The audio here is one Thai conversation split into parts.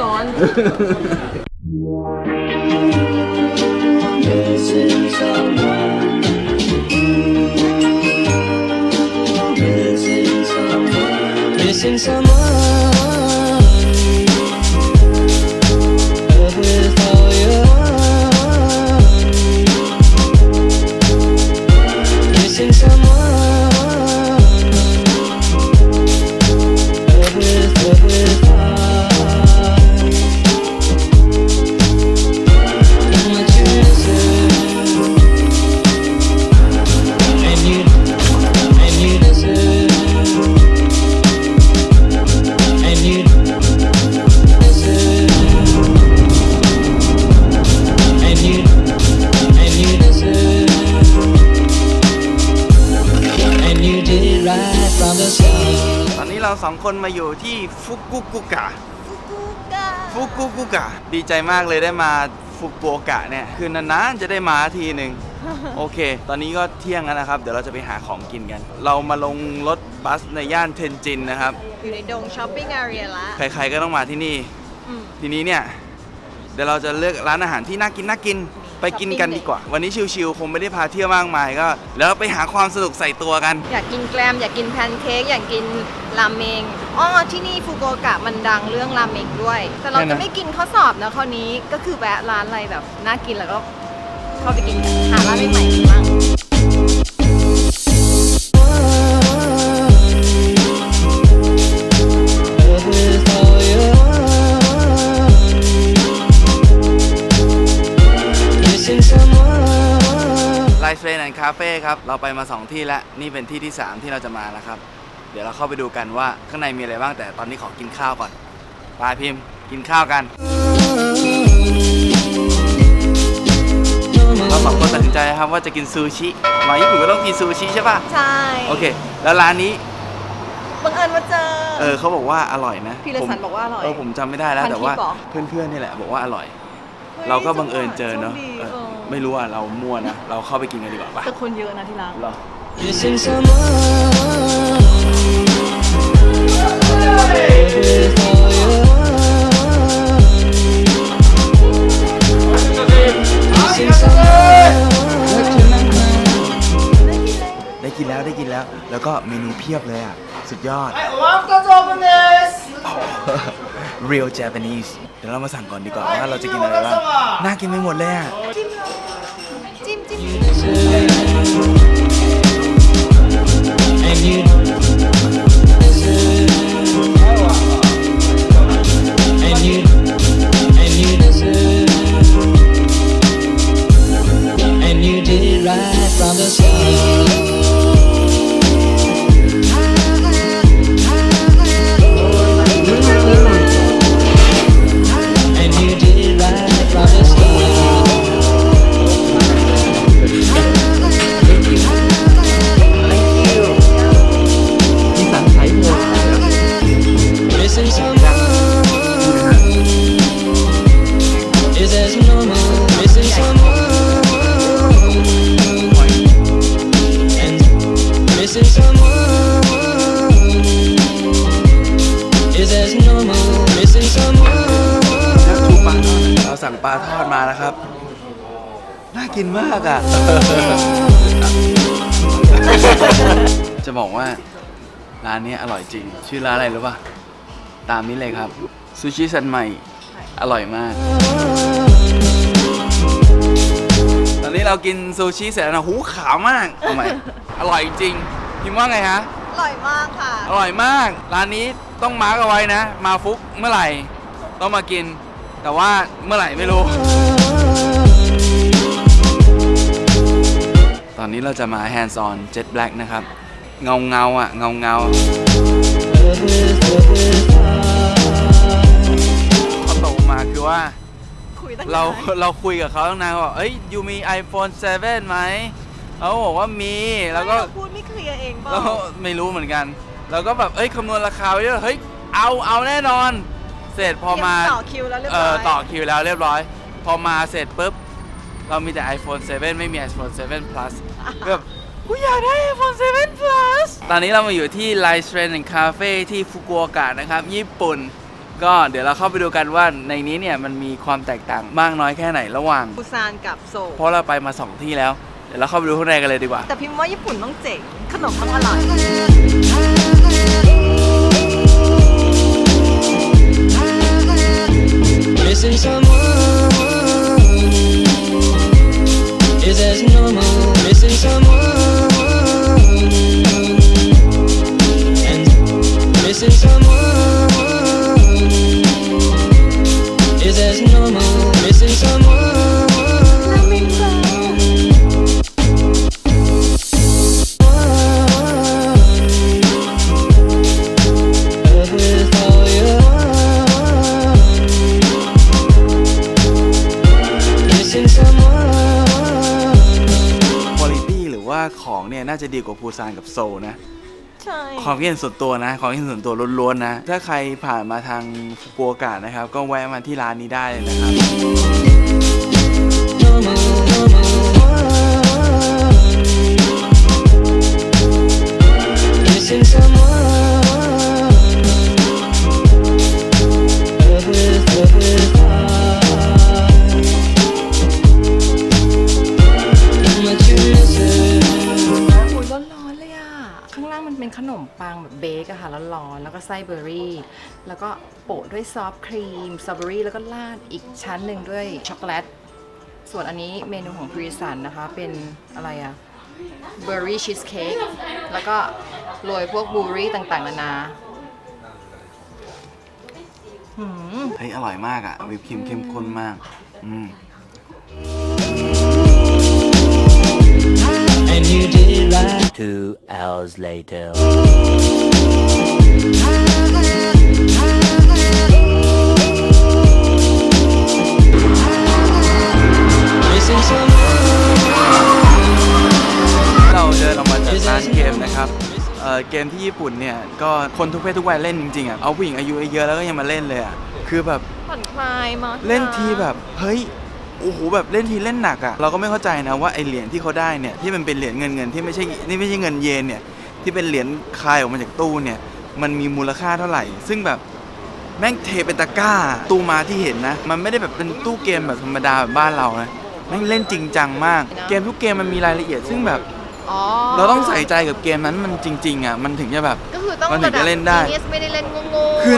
ร้อน Missing someone with สองคนมาอยู่ที่ฟุกุกุกะฟุกุกุกะ ดีใจมากเลยได้มาฟุกุโอกะเนี่ย คือนานๆจะได้มาทีหนึ่งโอเค ตอนนี้ก็เที่ยงแล้วนะครับ เดี๋ยวเราจะไปหาของกินกัน เรามาลงรถบัสในย่านเทนจินนะครับ อยู่ในดงช้อปปิ้งอารีละ ใครๆก็ต้องมาที่นี่อืมทีนี้เนี่ย เดี๋ยวเราจะเลือกร้านอาหารที่น่ากินน่ากินไปกินกันดีกว่า วันนี้ชิวๆคงไม่ได้พาเที่ยวมากมายก็ แล้วไปหาความสนุกใส่ตัวกัน อยากกินแกลมอยากกินแพนเค้กอยากกินราเมงอ๋อที่นี่ฟุกุโอกะมันดังเรื่องราเมงด้วย แต่เราแน่จะนะไม่กินข้อสอบนะคราวนี้ก็คือแวะร้านอะไรแบบน่ากินแล้วก็เข้าไปกินหาร้านใหม่ๆกินบ้าง นด์คาเฟ่ครับ เราไปมา 2 ที่แล้วนี่เป็นที่ที่ 3 ที่เราจะมาแล้วครับ เดี๋ยวเราเข้าไปดูกันว่าข้างในมีอะไรบ้างแต่ตอนนี้ขอกินข้าวก่อนไปพิมพ์กินข้าวกันเราสองคนตัดสินใจครับว่าจะกินซูชิมาญี่ปุ่นก็ต้องกินซูชิใช่ป่ะใช่โอเค แล้วร้านนี้บังเอิญมาเจอ เออเขาบอกว่าอร่อยนะพี่เลสันผมบอกว่าอร่อยเออผมจำไม่ได้แล้วพันแต่ว่าทิปเหรอเพื่อนๆนี่แหละบอกว่าอร่อยฮ้ยเราก็บังเอิญเจอเนอะ โชคดีเออเออไม่รู้อะเรามั่วนะ เราเข้าไปกินกันดีกว่าป่ะแต่คนเยอะนะที่ร้านเหรอ Missing someone. With all your heart. Missing someone. ได้กินแล้วได้กินแล้ว แล้วก็เมนูเพียบเลยอะ สุดยอด Real Japanese เดี๋ยวเรามาสั่งก่อนดีกว่าว่าเราจะกินอะไรบ้างน่ากินไปหมดเลยอะจิ้ มจิ้ม And you is as normal. Missing someone. เราสั่งปลาทอดมาแล้วครับ น่ากินมากอะ จะบอกว่าร้านนี้อร่อยจริง ชื่อร้านอะไรรู้ป่ะ ตามนี้เลยครับ ซูชิซันใหม่ อร่อยมาก ตอนนี้เรากินซูชิเสร็จแล้วนะหูขาวมากเอาใหม่อร่อยจริงพิมพ์ว่าไงฮะ อร่อยมากค่ะ อร่อยมาก ร้านนี้ต้องมาร์กเอาไว้นะ มาฟุกเมื่อไหร่ ต้องมากิน แต่ว่าเมื่อไหร่ไม่รู้ ตอนนี้เราจะมา hands on jet black นะครับ เงาเงาๆอะ เงาเงาพอโตมาคือว่า คุยตั้งเรานานเราคุยกับเขาตั้งนานว่าเอ้ยยูมี iPhone 7ไหม เขาบอกว่ามีแล้วก็เราพูดไม่เคลียร์เองเปแล้ล่าวไม่รู้เหมือนกัน แล้วก็แบบ เอ้ยคำนวณราคาไว้ด้วยเฮ้ย เอา เอาแน่นอน เสร็จพอมา เตรียต่อคิวแล้วเรียบเอร้ออยต่อคิวแล้วเรียบร้อย พอมาเสร็จปุ๊บ เรามีแต่ iPhone 7 ไม่มี iPhone 7 Plus แบบกูอยากได้ iPhone 7 Plus ตอนนี้เรามาอยู่ที่ Light Train and Cafe ที่ฟุกุโอกะนะครับ ญี่ปุ่น ก็เดี๋ยวเราเข้าไปดูกันว่าในนี้เนี่ย มันมีความแตกต่างมากน้อยแค่ไหนระหว่าง ปูซานกับโซลเพราะเราไปมา2ที่แล้วเดี๋ยวเราเข้าไปดูข้างในกันเลยดีกว่า แต่พิมพ์ว่าญี่ปุ่นต้องเจ๋งขนมต้องอร่อย Missing someone ดีกว่าปูซานกับโซลนะ ใช่ ความคิดเห็นส่วนตัวนะ ความคิดเห็นส่วนตัวล้วนๆนะ ถ้าใครผ่านมาทางฟุกุโอกะนะครับ ก็แวะมาที่ร้านนี้ได้เลยนะครับ เบอร์รี่แล้วก็โปะด้วยซอฟต์ครีมสตรอเบอรี่แล้วก็ราดอีกชั้นหนึ่งด้วยช็อกโกแลตส่วนอันนี้เมนูของพรีสันนะคะ เป็นอะไรอะเบอร์รี่ชีสเค้กแล้วก็โรยพวกบลูเบอร์รี่ต่างๆนานาหืม เฮ้ยอร่อยมากอะ่ะวิปครีมเข้มข้นมาก อืม Two hours later. Missing someone. เราเดินออกมาจากร้านเกมนะครับเอ่อเกมที่ญี่ปุ่นเนี่ย ก็คนทุกเพศทุกวัยเล่นจริงๆอะ เอาผู้หญิงอายุเยอะๆแล้วก็ยังมาเล่นเลยอะ คือแบบผ่อนคลายมากเล่นทีแบบ เฮ้ย โอ้โหแบบเล่นทีเล่นหนักอะเราก็ไม่เข้าใจนะว่าไอเหรียญที่เขาได้เนี่ยที่มันเป็นเหรียญเงินเงินที่ไม่ใช่นี่ไม่ใช่เงินเยนเนี่ยที่เป็นเหรียญคายออกมาจากตู้เนี่ยมันมีมูลค่าเท่าไหร่ ซึ่งแบบแม่งเทเป็นตะกร้า ตู้มาที่เห็นนะ มันไม่ได้แบบเป็นตู้เกมแบบธรรมดาแบบบ้านเรานะแม่งเล่นจริงจังมาก เกมทุกเกมมันมีรายละเอียด ซึ่งแบบอ๋อเราต้องใส่ใจกับเกมนั้นมันจริง ๆอะมันถึงจะแบบก็คือต้องมันถึงจะเล่นได้ระบ genius ไม่ได้เล่นโง่ๆคือ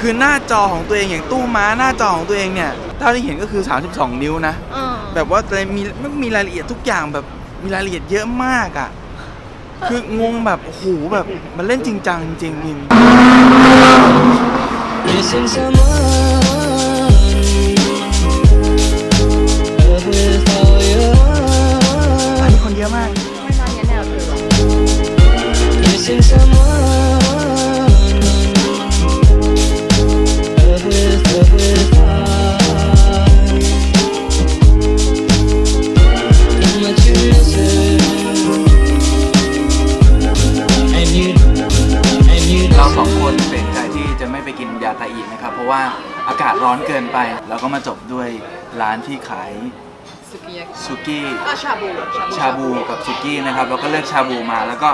คือหน้าจอของตัวเองอย่างตู้ม้าหน้าจอของตัวเองเนี่ยเท่าที่เห็นก็คือ 32 นิ้วนะอ่าแบบว่าแต่มีมันมีรายละเอียดทุกอย่างแบบมีรายละเอียดเยอะมากอะ คืองงแบบโอ้โหแบบมันเล่นจริงจังจริงพิม Missing someone. Love with all your อัน heart. นี้คนเยอะมาก ไม่ร้านนี้แนวเธอหรอ Missing someone. ไม่ไปกินยาตาอินะครับ เพราะว่าอากาศร้อนเกินไปเราก็มาจบด้วยร้านที่ขายสุกิยากิสุกี้ ก็ชาบูชาบูกับสุกี้นะครับเราก็เลือกชาบูมาแล้วก็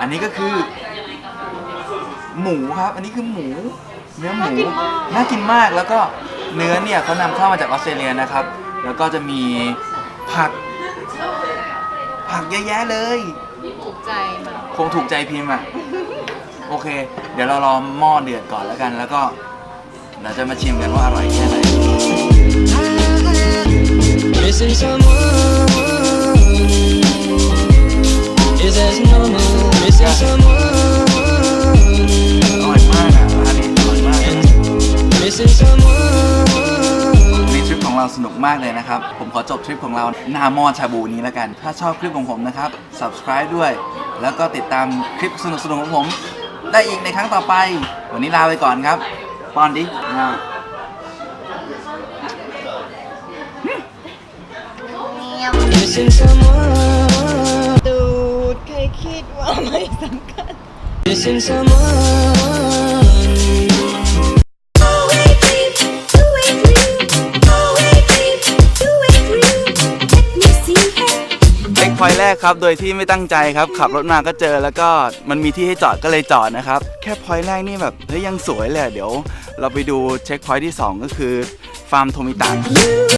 อันนี้ก็คือ หมูครับ อันนี้คือหมู เนื้อหมูน่ากินมากแล้วก็เนื้อเนี่ยเขานำเข้ามาจากออสเตรเลียนะครับ แล้วก็จะมีผัก ผักเยอะแยะเลย ถูกใจมันคงถูกใจพิมพ์อะ โอเค เดี๋ยวเรารอหม้อเดือดก่อนแล้วกัน แล้วก็เราจะมาชิมกันว่าอร่อยแค่ไหน Missing someone is as normal. Missing someone อร่อยมากอะร้านนี้อร่อยมาก and missing someone. วันนี้ทริปของเราสนุกมากเลยนะครับ ผมขอจบทริปของเราหน้าหม้อชาบูนี้แล้วกัน ถ้าชอบคลิปของผมนะครับ subscribe ด้วย แล้วก็ติดตามคลิปสนุกๆของผม ได้อีกในครั้งต่อไป วันนี้ลาไปก่อนครับป้อนดิอ่า Missing someone. ดูดใครคิดว่าไม่สำคัญ Missing someone. รกครับโดยที่ไม่ตั้งใจครับ ขับรถมาก็เจอแล้วก็มันมีที่ให้จอดก็เลยจอดนะครับ แค่พอยต์แรกนี่แบบเฮ้ยยังสวยเลยอะเดี๋ยว เราไปดูเช็คพอยต์ที่ 2 ก็คือฟาร์มโทมิตะ